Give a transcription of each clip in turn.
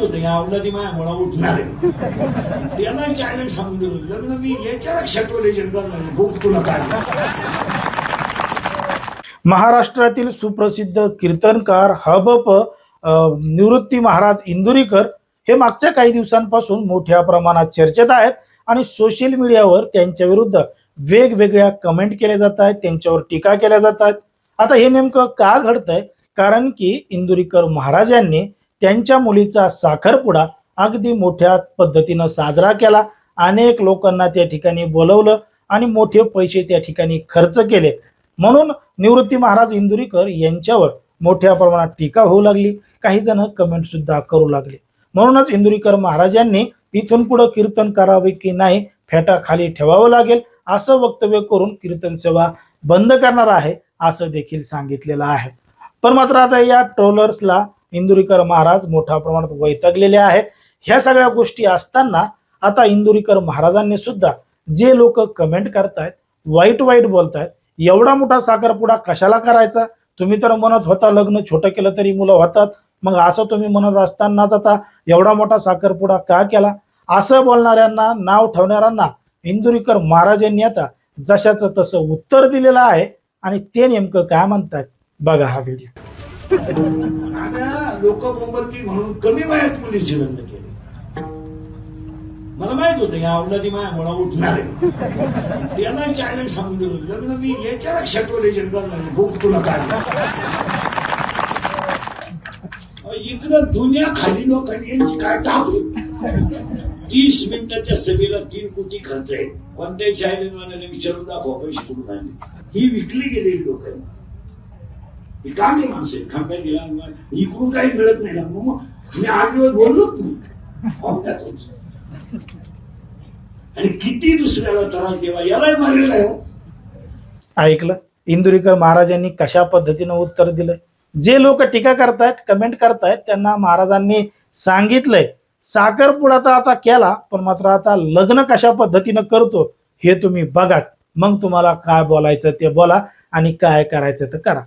होतं या अवलादी माया मुळा उठणार आहे. त्याला चॅलेंज सांगून दिलं. लग्न मी याच्या लक्षात करणार आहे. तुला काय महाराष्ट्रातील सुप्रसिद्ध कीर्तनकार हबप निवृत्ती महाराज इंदुरीकर हे मागच्या काही दिवसांपासून मोठ्या प्रमाणात चर्चेत आहेत आणि सोशल मीडियावर त्यांच्या विरुद्ध वेगवेगळ्या कमेंट केल्या जात आहेत त्यांच्यावर टीका केल्या जात आहेत. आता हे नेमकं का घडतंय? कारण की इंदुरीकर महाराज यांनी त्यांच्या मुलीचा साखरपुडा अगदी मोठ्या पद्धतीनं साजरा केला. अनेक लोकांना त्या ठिकाणी बोलवलं आणि मोठे पैसे त्या ठिकाणी खर्च केले. म्हणून निवृत्ती महाराज इंदुरीकर यांच्यावर मोठ्या प्रमाणात टीका होऊ लागली. काही जण कमेंट सुद्धा करू लागले. म्हणूनच इंदुरीकर महाराज यांनी इथून पुढे कीर्तन करावे की नाही फेटा खाली ठेवावं लागेल असं वक्तव्य करून कीर्तन सेवा बंद करणार आहे असं देखील सांगितलेलं आहे. पण मात्र आता या ट्रोलर्सला इंदुरीकर महाराज मोठ्या प्रमाणात वैतागलेले आहेत. ह्या सगळ्या गोष्टी असताना आता इंदुरीकर महाराजांनी सुद्धा जे लोक कमेंट करतायत वाईट वाईट बोलतायत एवढा मोठा साखरपुडा कशाला करायचा? तुम्ही तर म्हणत होता लग्न छोटं केलं तरी मुलं होतात. मग असं तुम्ही म्हणत असतानाच आता एवढा मोठा साखरपुडा का केला? असं बोलणाऱ्यांना नाव ठेवणाऱ्यांना इंदुरीकर महाराज यांनी आता जशाचं तसं उत्तर दिलेलं आहे आणि ते नेमकं काय म्हणतात बघा हा व्हिडिओ लोक बोंबलती म्हणून कमी वयात मुलीचे लग्न केले. मला माहीत होतं या अवलादी माया मुळा उठणार आहे. त्याला चॅलेंज सांगून दिलं लग्न मी याच्या लक्षात ठेवले जंगल नाही भूक तुला काय इकडं दुनिया खाली लोकांनी यांची काय टाकू तीस मिनिटाच्या सभेला तीन कोटी खर्च आहे. कोणत्याही चॅलेंजवाल्याने विचारून दाखवा पैसे कुठून आले ही विकली गेलेली लोक आहे ही कांदे माणसं? आहेत खांब्यात गेला इकडून काही मिळत नाही. ना मग मी आठ दिवस बोललोच नाही. आणि किती दुसऱ्याला त्रास देवा यालाही मारलेला आहे हो. ऐकलं? इंदुरीकर महाराजांनी कशा पद्धतीनं उत्तर दिलंय? जे लोक टीका करतायत कमेंट करतायत त्यांना महाराजांनी सांगितलंय साखरपुडाचा आता केला पण मात्र आता लग्न कशा पद्धतीनं करतो हे तुम्ही बघाच. मग तुम्हाला काय बोलायचं ते बोला आणि काय करायचं ते करा.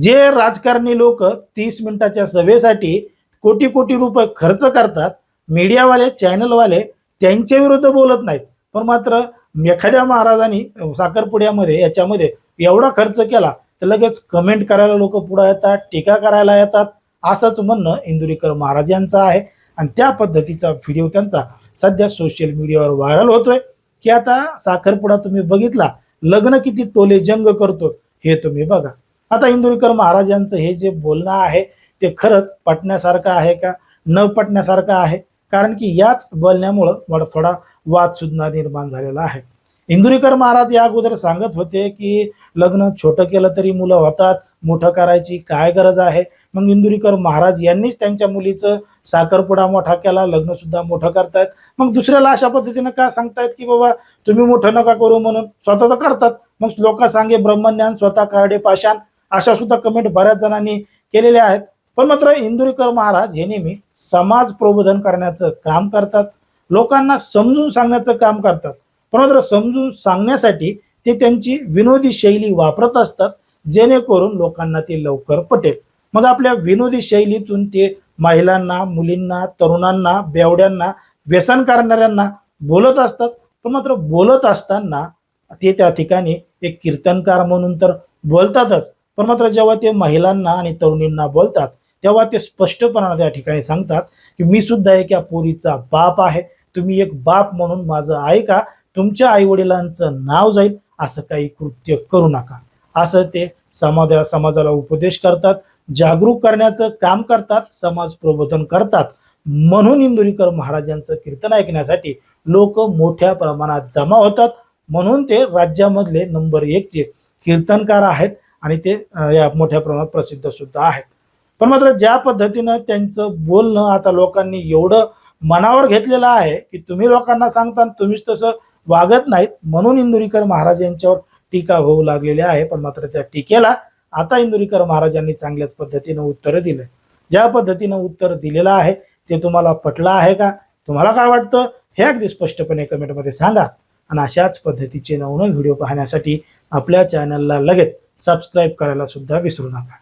जे राजकारणी लोक तीस मिनिटाच्या सभेसाठी कोटी कोटी रुपये खर्च करतात मीडियावाले चॅनलवाले त्यांच्या विरुद्ध बोलत नाहीत. पण मात्र एखाद्या महाराजांनी साखरपुड्यामध्ये याच्यामध्ये एवढा खर्च केला तर लगेच कमेंट करायला लोक पुढे येतात टीका करायला येतात असंच म्हणणं इंदुरीकर महाराज यांचं आहे. आणि त्या पद्धतीचा व्हिडिओ त्यांचा सध्या सोशल मीडियावर व्हायरल होतोय. की आता साखरपुडा तुम्ही बघितला लग्न किती टोले जंग करतो हे तुम्ही बघा. आता इंदुरीकर महाराज यांचं हे जे बोलणं आहे ते खरंच पटण्यासारखं आहे का? न पटण्यासारखं आहे? कारण की याच बोलण्यामुळं मला थोडा वाद सुद्धा निर्माण झालेला आहे. इंदुरीकर महाराज या अगोदर सांगत होते की लग्न छोटं केलं तरी मुलं होतात मोठं करायची काय गरज आहे? मग इंदुरीकर महाराज यांनीच त्यांच्या मुलीचं साखरपुडा मोठा केला लग्न सुद्धा मोठं करतायत. मग दुसऱ्याला अशा पद्धतीनं का सांगतायत की बाबा तुम्ही मोठं नका करू म्हणून? स्वतः तर करतात. मग लोक सांगे ब्रह्मज्ञान स्वतः कारडे पाषाण. अशा सुद्धा कमेंट बऱ्याच जणांनी केलेल्या आहेत. पण मात्र इंदुरीकर महाराज हे नेहमी समाज प्रबोधन करण्याचं काम करतात. लोकांना समजून सांगण्याचं काम करतात. पण मात्र समजून सांगण्यासाठी ते त्यांची विनोदी शैली वापरत असतात जेणेकरून लोकांना ते लवकर पटेल. मग आपल्या विनोदी शैलीतून ते महिलांना मुलींना तरुणांना बेवड्यांना व्यसन करणाऱ्यांना बोलत असतात. पण मात्र बोलत असताना ते त्या ठिकाणी एक कीर्तनकार म्हणून तर बोलतातच. पण मात्र जेव्हा ते महिलांना आणि तरुणींना बोलतात तेव्हा ते स्पष्टपणाने त्या ठिकाणी सांगतात की मी सुद्धा एक या पोरीचा बाप आहे. तुम्ही एक बाप म्हणून माझं ऐका. तुमच्या आई वडिलांचं नाव जाईल. असं काही कृत्य करू नका. असं ते समाजा समाजाला उपदेश करतात. जागरूक करण्याचं काम करतात. समाज प्रबोधन करतात. म्हणून इंदुरीकर महाराजांचं कीर्तन ऐकण्यासाठी लोक मोठ्या प्रमाणात जमा होतात. म्हणून ते राज्यामधले नंबर एकचे कीर्तनकार आहेत आणि ते या मोठ्या प्रमाणात प्रसिद्ध सुद्धा आहेत. पण मात्र ज्या पद्धतीनं त्यांचं बोलणं आता लोकांनी एवढं मनावर घेतलेलं आहे की तुम्ही लोकांना सांगता तुम्हीच तसं वागत नाहीत म्हणून इंदुरीकर महाराज यांच्यावर टीका होऊ लागलेली आहे. पण मात्र त्या टीकेला आता इंदुरीकर महाराजांनी चांगल्याच पद्धतीनं उत्तर दिलं ज्या पद्धतीनं उत्तर दिलेलं आहे ते तुम्हाला पटलं आहे का? तुम्हाला काय वाटतं? हे अगदी स्पष्टपणे कमेंटमध्ये सांगा. आणि अशाच पद्धतीचे नवनवीन व्हिडिओ पाहण्यासाठी आपल्या चॅनलला लगेच सबस्क्राईब करायला सुद्धा विसरू नका.